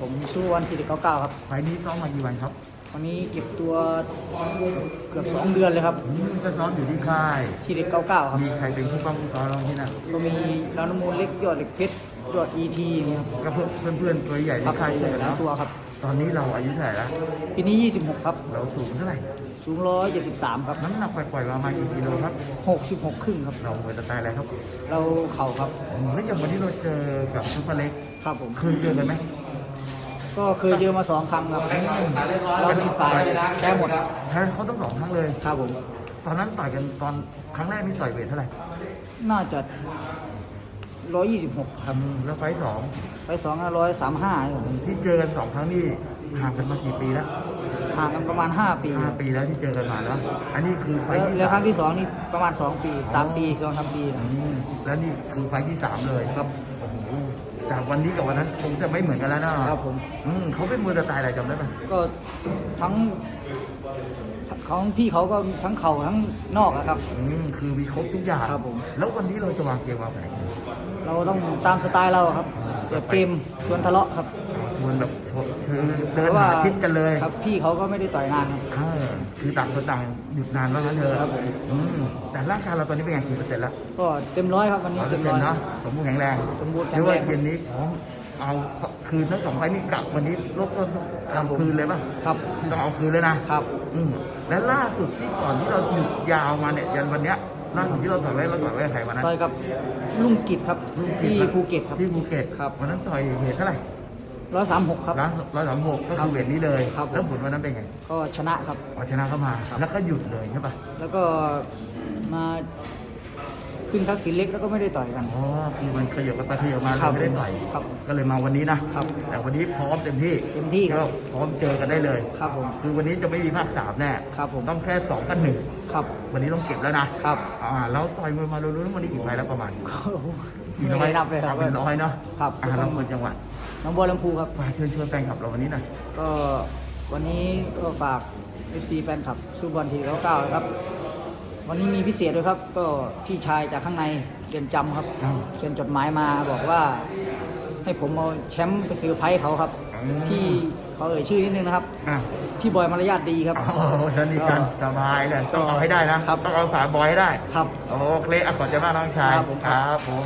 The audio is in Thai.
ผมสู้วันที่เก้าเก้าครับไฟล์นี้ซ้อมมากี่วันครับ วันนี้เก็บตัวเกือบสองเดือนเลยครับอืมก็ซ้อมอยู่ที่ค่าย ที่เด็กเก้าเก้าครับ มีใครเป็นผู้ป้องผู้ซ้อมเราที่นั่นก็มีรานมูลเล็กยอดเหล็กเพชรยอดอีทีนี่ครับก็เพื่อนเพื่อนๆตัวใหญ่ในครับค่ายช่วยกันหลายเนาะตัวครับ ตอนนี้เราอายุเท่าไหร่แล้วปีนี้ 26 ครับ เราสูงเท่าไหร่ สูง 173 ครับ น้ำหนักปล่อยๆประมาณกี่กิโลครับ 66 ครึ่งครับ เราหัวจะตายอะไรครับเราเข่าครับ อืมแล้วอย่างวันนี้เราเจอกับซุปเปอร์เล็ก ครับผม เคยเจอกันไหม ก็เคยเจอมาสองครั้งครับเราเป็นฝ่ายแพ้หมดแพ้เขาต้องสองครั้งเลย ครับผม ตอนนั้นต่อยกันตอนครั้งแรกนี่ต่อยเวทเท่าไหร่ น่าจะ126ครับอืมแล้วไฟล์สองไปสองร้อยสามห้าครับผมที่เจอกันสองครั้งนี่ห่างกันมากี่ปีแล้วห่างกันประมาณ 5 ปีห้าปีแล้วที่เจอกันมาแล้ว อันนี้คือไฟแล้วล์ที่แล้วคสารั้มงที่สองนี่ประมาณ 2 ปี 3 ปีสองสามปีครับอืมแล้วนี่คือไฟล์ที่สามเลยครับ โอ้โหแต่วันนี้กับวันนั้นคงจะไม่เหมือนกันแล้วนะครับผมอืมเขาเป็นมือตะตายอะไรจำได้ไหมก็ทั้งของพี่เขาก็ทั้งเข่าทั้งนอกอะครับ อืมคือมีครบทุกอย่างครับผม แล้ววันนี้เราจะวางเกมวางแผน เราต้องตามสไตล์เราครับเปิดเกมชวนทะเลาะครับ ชวนแบบชวนเชิญเดินพราะว่าหาชิดกันเลยครับ พี่เขาก็ไม่ได้ต่อยนานครับเออคือต่างคนต่างหยุดนานว่างั้นเถอะครับผมอืมแต่ร่างกายเราตอนนี้เป็นไงกี่เปอร์เซ็นต์แล้วก็เต็มร้อยครับวันนี้ร้อยเปอเต็ร์มเซ็นร้อยต์เนาะสมบูรณ์แข็งแรงสมบูรณ์แข็เรียงกแรว่างเย็นนี้พร้อมเอาคืนทั้งสองไฟล์นี่กลับวันนี้ลบต้นครับผมคืนเลยป่ะครับต้องเอาคืนเลยนะครับ อืมและล่าสุดที่ก่อนที่เราหยุดยาวมาเนี่ยยันวันเนี้ยล่าสุดที่เราต่อยไว้เราต่อยไว้กับใครวันนั้นต่อยกับลุงกิจครับลูกจิตที่นะภูเก็ตครับที่ภูเก็ตครับวันนั้นต่อยเวทเท่าไหร่ ร้อยสามหกครับ ร้อยร้อยสามหกก็ครัคืบอเวทนี้เลย ครับแล้วผลวันนั้นเป็นไงก็ชนะครับ อ๋อชนะเข้ามา ครับ แล้วก็หยุดเลยใช่ป่ะแล้วก็มาขึ้นทักษิณเล็กแล้วก็ไม่ได้ต่อยกัน อ๋อคือมันขยับไปขยับมาครัเราบไม่ได้ต่อยครับก็เลยมาวันนี้นะครับแต่วันนี้พร้อมเต็มที่เต็มที่คก็รับพร้อมเจอกันได้เลย ครับผม คือวันนี้จะไม่มีภาคสามแน่ครับผม ต้องแค่สองกับหนึ่งครับ วันนี้ต้องเก็บแล้วนะครับ อ่าแล้วต่อยมวยมารู้ๆวันนี้กี่ไฟล์แล้วประมาณก็กี่ไม่ร้อยได้นับเลยครับเอาเป็นร้อยเนาะครับ อ่าเราคนจังหวัด น้องบัวลำพูครับฝากเชิญชวนแฟนคลับเราวันนี้หน่อยก็วันนี้ก็ฝาก FC แฟนคลับซูบอลทีเก้านะครับ วันนี้มีพิเศษด้วยครับ ก็พี่ชายจากข้างในเรียนจำครับอืมเขียนจดหมายมาบอกว่า ให้ผมเอาแชมป์ไปซื้อไพ่เขาครับอืมที่เขาเอ่ยชื่อนิดนึงนะครับอะพี่บอยมารยาทดีครับโอ้โหสนิทกันสบายเลยต้องเอาให้ได้นะครับต้องเอาสามบอยให้ได้ ครับโอเคอะขอบใจมากน้องชายครับผมครับผม